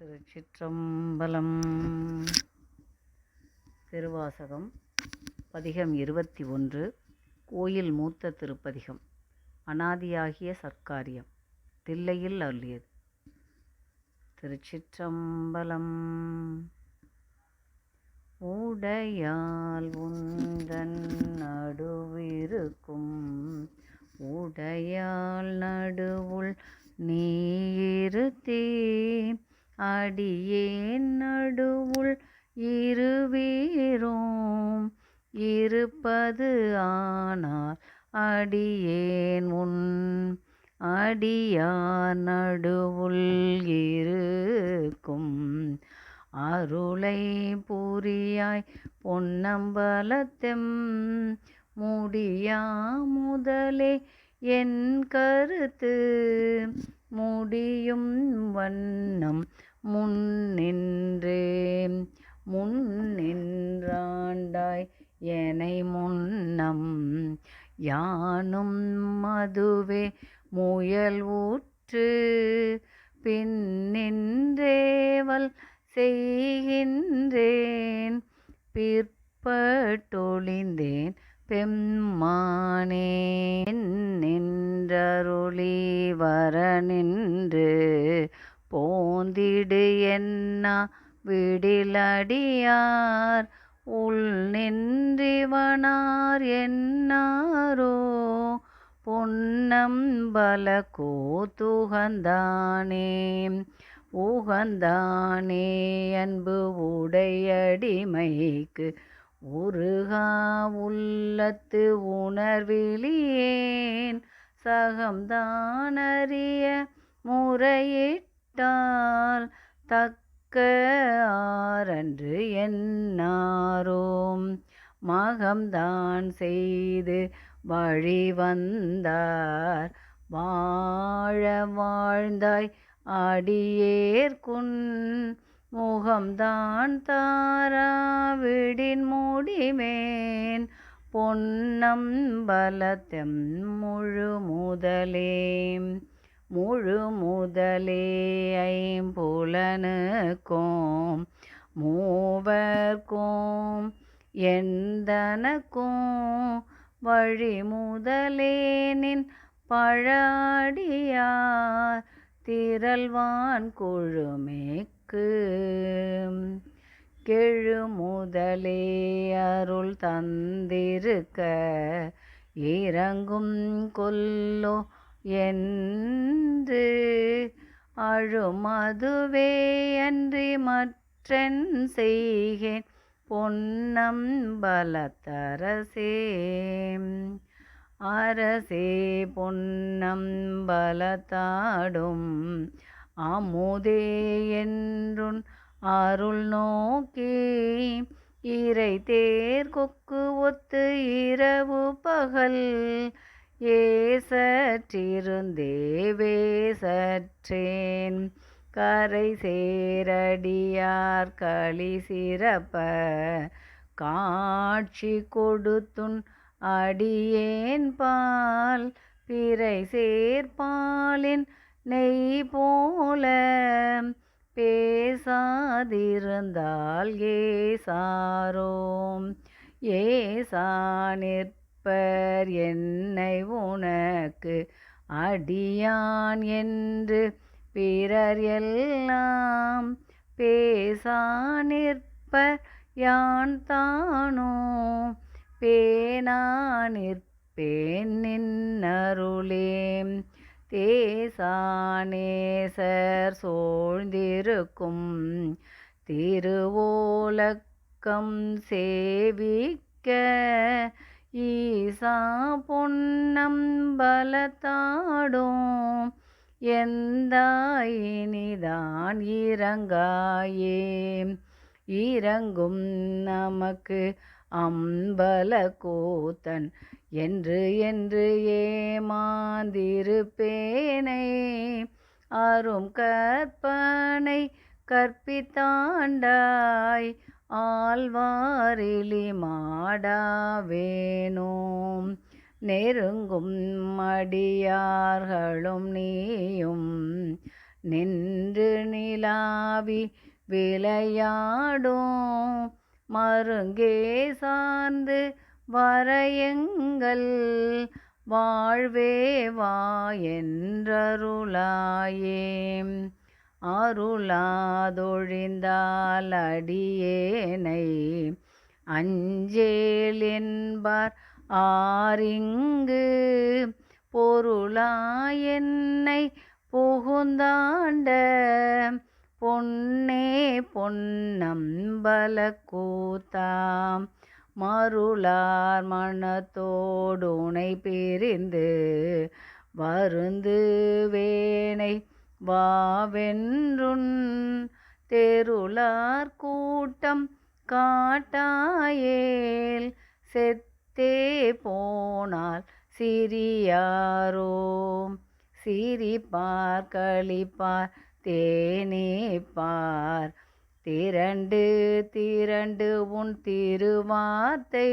திருச்சிற்றம்பலம். திருவாசகம் பதிகம் இருபத்தி ஒன்று கோயில் மூத்த திருப்பதிகம் அனாதியாகிய சர்க்காரியம் தில்லையில் அருளியது. திருச்சிற்றம்பலம். உடையால் உந்தன் நடுவிருக்கும் உடையால் நடுவுள் நீருத்தே அடியேன் நடுவுள் இருவீரோம் இருப்பது ஆனால் அடியேன் உன் அடியார் நடுவுள் இருக்கும். அருளை புரியாய் பொன்னம்பலத்தெம் முடியா முதலே என் கருத்து. முடியும் வண்ணம் முன்னின்றே முன்னின்றாண்டாய் எனை முன்னம். யானும் மதுவே முயல் ஊற்று. பின்னின்றேவல் செய்கின்றேன். பிற்பட்டொழிந்தேன் பெம்மானே. நின்றருளி வர நின்று. போந்திடு என்னா விடிலடியார்? உள் நின்றிவனார் என்னாரோ? பொன்னம்பல கோத்துகந்தானே? உகந்தானே அன்பு உடையடிமைக்கு உருகா உள்ளத்து உணர்விலியேன்? சகம்தானறிய முறையிட்டு விட்டால் தக்க ஆரன்று என்னாரோம் மகம்தான் செய்து வழி வந்தார். வாழ வாழ்ந்தாய் அடியேற்குன். முகம்தான் தாராவிடின் முடிமேன். பொன்னம் பலத்தம் முழு முதலேம். முழு முதலே ஐம்புலனுக்கும் மூவர்க்கும் எந்தனக்கும் வழி முதலேனின் பழாடியார் திரள்வான் குழுமேக்கு கெழு முதலே அருள் தந்திருக்க இறங்கும் கொல்லோ என்று அழுமதுவே அன்றி மற்றன் செய்கேன். பொன்னம் பலத்தரசே அரசே பொன்னம் பலத்தாடும் அமுதே என்றுன் அருள் நோக்கி இறை தேர் கொக்கு ஒத்து இரவு பகல் ஏசற்றிருந்தேவே சற்றேன். கரை சேரடியார் களி சிறப்ப காட்சி கொடுத்துன் அடியேன் பால் பிறை சேர்பாலின் நெய் போல. பேசாதிருந்தால் ஏசாரோம் ஏசா அப்பர் என்னை உனக்கு அடியான் என்று பிறர் எல்லாம் பேசா நிற்பர் யான் தானோ? பேனா நிற்பேன் நின்னருளேம். தேசானேசர் சோழ்ந்திருக்கும் திருவோலக்கம் சேவிக்க ஈசா பொன்னம் பலத்தாடும் எந்தாயினிதான் இறங்காயே. இறங்கும் நமக்கு அம்பல கூத்தன் என்று என்று ஏமாந்திருப்பேனை. அரும் கற்பனை கற்பித்தாண்டாய் ஆழ்வாரிலி மாடாவேனோம். நெருங்கும் மடியார்களும் நீயும். நின்று நிலாவி விளையாடும். மருங்கே சார்ந்து வரையுங்கள். வாழ்வே வா என்றருளாயே அருளாதொழிந்தால் அடியேனை. அஞ்சேல் என்பார் ஆரிங்கு பொருளாயென்னை புகுந்தாண்ட. பொன்னே பொன்னம்பல கூத்தாம் மருளார் மனத்தோடுனை பிரிந்து வருந்து வேனை வாவென்றுன் தெருளார் கூட்டம் காட்டாயேல் செத்தே போனால் சிறியாரோ? சிரிப்பார் களிப்பார் தேனேப்பார். திரண்டு திரண்டு உன் திருவார்த்தை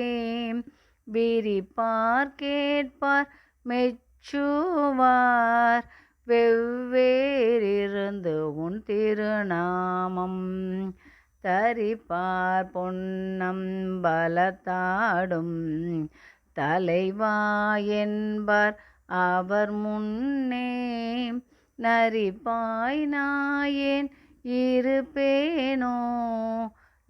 விரிப்பார் கேட்பார் மெச்சுவார். வெவ்வேறிருந்து உன் திருநாமம் தரிப்பார் பொன்னம் பலத்தாடும். தலைவா என்பார் அவர் முன்னே நரிப்பாய் நாயேன் இருப்பேனோ?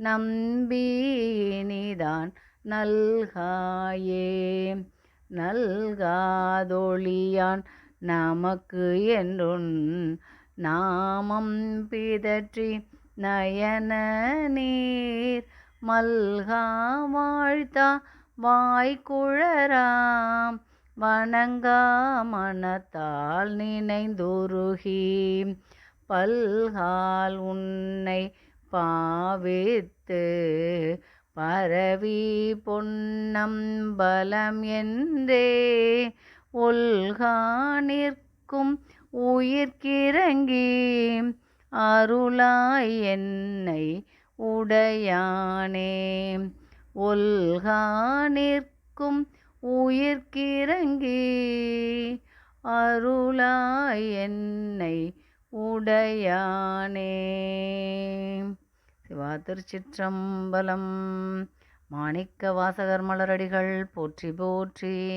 நம்பினிதான் நல்காயே நல்காதொழியான் நமக்கு என்றுன் நாமம் பிதற்றி நயன நீர் மல்கா வாழ்த்தா வாய்க்குழராம் வணங்கா மனத்தால் நினைந்துருகி. பல்கால் உன்னை பாவித்து பரவி பொன்னம் பலம் என்றே ஒல்கா நிற்கும் உயிர்க்கிறங்கி அருளாய் என்னை உடையானே. ஒல்கா நிற்கும் உயிர்க்கிறங்கி அருளாய் என்னை உடையானே. சிவா திருச்சிற்றம்பலம். மாணிக்க வாசகர் மலரடிகள் போற்றி போற்றி.